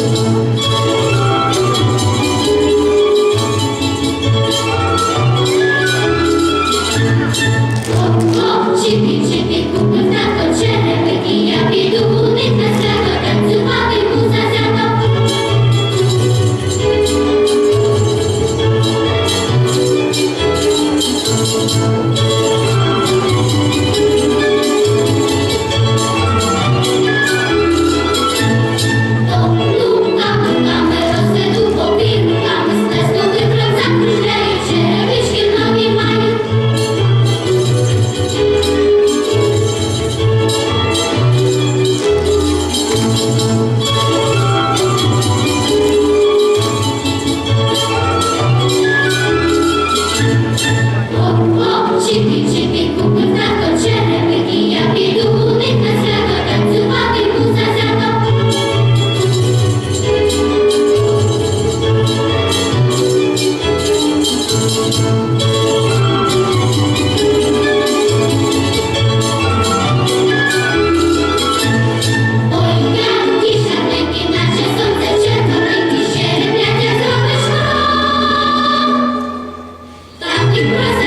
Música Чіпі, чіпі, купи тато, черепики, я піду у них на свято, танцювати муза свято. Ой, п'янки, шарники, наче сонце четверики, ще не зробиш нам. Так і просто.